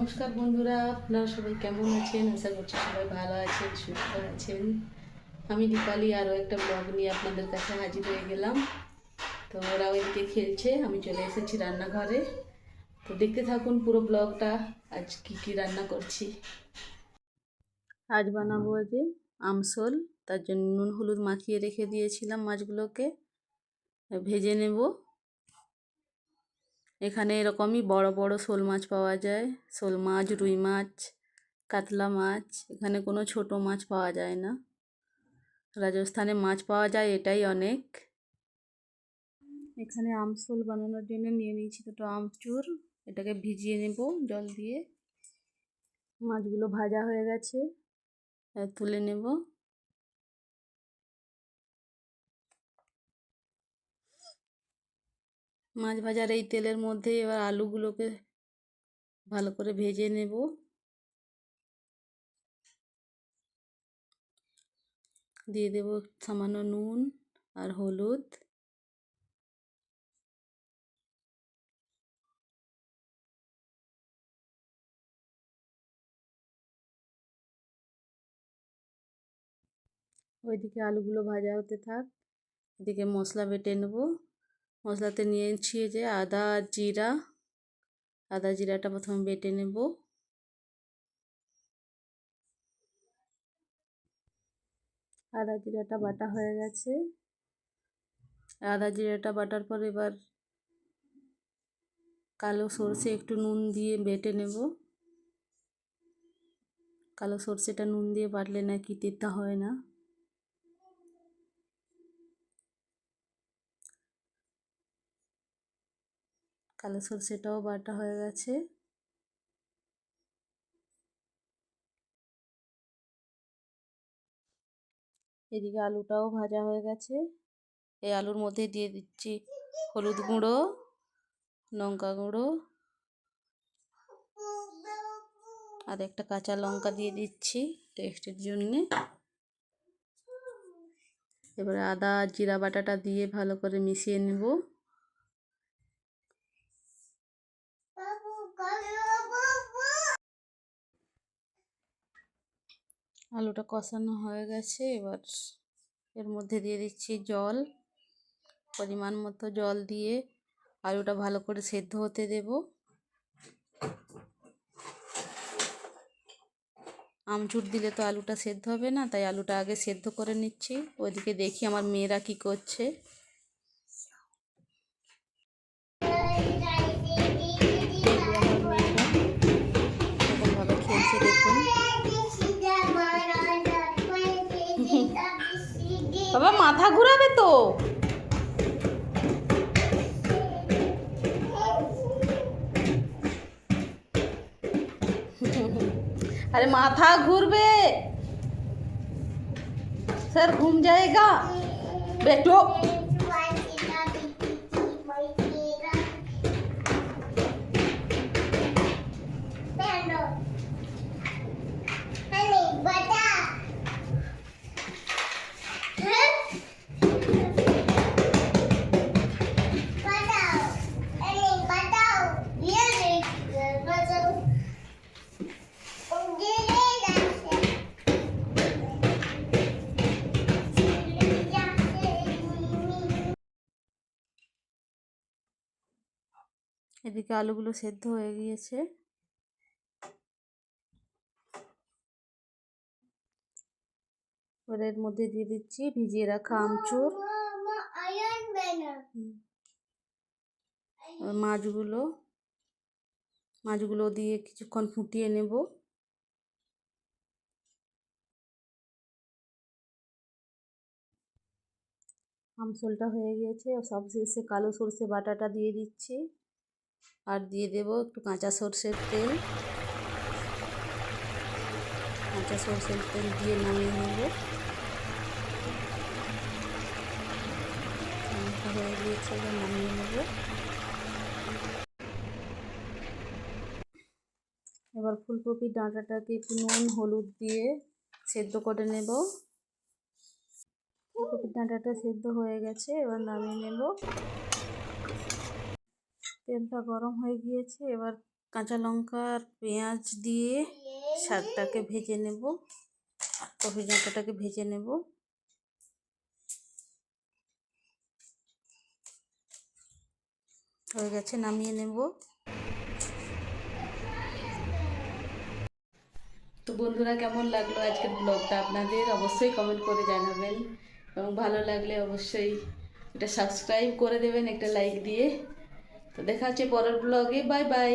নমস্কার বন্ধুরা, আপনারা সবাই কেমন আছেন? আশা করছি সবাই ভালো আছেন, সুস্থ আছেন। আমি দীপালি, আরও একটা ব্লগ নিয়ে আপনাদের কাছে হাজির হয়ে গেলাম। তো ওরা ওইদিকে খেলছে, আমি চলে এসেছি রান্নাঘরে। তো দেখতে থাকুন পুরো ব্লগটা আজ কি কি রান্না করছি। আজ বানাবো যে আমসল তার জন্য নুন হলুদ মাখিয়ে রেখে দিয়েছিলাম মাছগুলোকে। ভেজে নেব। এখানে এরকমই বড় বড় শোল মাছ পাওয়া যায়। শোল মাছ, রুই মাছ, কাতলা মাছ, এখানে কোনো ছোট মাছ পাওয়া যায় না। রাজস্থানে মাছ পাওয়া যায়, এটাই অনেক। এখানে আমসোল বানানোর জন্য নিয়ে নিয়েছি দুটো আমচুর এটাকে ভিজিয়ে নেব জল দিয়ে। মাছগুলো ভাজা হয়ে গেছে তুলে নেব। মাছ ভাজার এই তেলের মধ্যে এবার আলুগুলোকে ভালো করে ভেজে নেব। দিয়ে দেব সামান্য নুন আর হলুদ। ওইদিকে আলুগুলো ভাজা হতে থাক। এদিকে মশলা বেটে নেব। মশলাতে নিয়েছি যে আদা জিরা, আদা জিরাটা প্রথমে বেটে নেব। আদা জিরাটা বাটা হয়ে গেছে। আদা জিরাটা বাটার পর এবার কালো সর্ষে একটু নুন দিয়ে বেটে নেব। কালো সর্ষেটা নুন দিয়ে বাটলে নাকি তেতা হয় না। কালো সরষেটাও বাটা হয়ে গেছে। এদিকে আলুটাও ভাজা হয়ে গেছে। এই আলুর মধ্যে দিয়ে দিচ্ছি হলুদ গুঁড়ো, লঙ্কা গুঁড়ো আর একটা কাঁচা লঙ্কা দিয়ে দিচ্ছি টেস্টের জন্যে। এবারে আদা, জিরা বাটাটা দিয়ে ভালো করে মিশিয়ে নেব। আলুটা কষানো হয়ে গেছে। এবার এর মধ্যে দিয়ে দিচ্ছি জল। পরিমাণ মতো জল দিয়ে আলুটা ভালো করে সেদ্ধ হতে দেব। আমচুর দিলে তো আলুটা সেদ্ধ হবে না তাই আলুটা আগে সেদ্ধ করে নিচ্ছি। ওইদিকে দেখি আমার মেয়েরা কি করছে। খেলছে দেখুন। বাবা মাথা ঘুরাবে তো अरे माथा घूरबे सर घूम जाएगा बैठो এদিকে আলুগুলো সেদ্ধ হয়ে গিয়েছে। এর মধ্যে দিয়ে দিচ্ছি ভিজিয়ে রাখা আমচুর। মাছগুলো মাছগুলো দিয়ে কিছুক্ষণ ফুটিয়ে নেব। আমসলটা হয়ে গিয়েছে, সব শেষে কালো সর্ষে বাটাটা দিয়ে দিচ্ছি। আর দিয়ে দেব একটু কাঁচা সর্ষের তেল। কাঁচা সর্ষের তেল দিয়ে নামিয়ে নেব। হয়ে গিয়েছে, এবার নামিয়ে নেব। এবার ফুলকপির ডাঁটাটাকে একটু নুন, হলুদ দিয়ে সেদ্ধ করে নেব। ফুলকপির ডাঁটাটা সেদ্ধ হয়ে গেছে, এবার নামিয়ে নেব। তেলটা গরম হয়ে গিয়েছে। এবার কাঁচা লঙ্কা আর পেঁয়াজ দিয়ে শাকটাকে ভেজে নেব। কফি ডাঁটাটাকে ভেজে নেব। হয়ে গেছে, নামিয়ে নেব। তো বন্ধুরা, কেমন লাগল আজকের ব্লগটা আপনাদের? অবশ্যই কমেন্ট করে জানাবেন। এবং ভালো লাগলে অবশ্যই এটা সাবস্ক্রাইব করে দেবেন, একটা লাইক দিয়ে। তো দেখা হচ্ছে পরের ব্লগে বাই বাই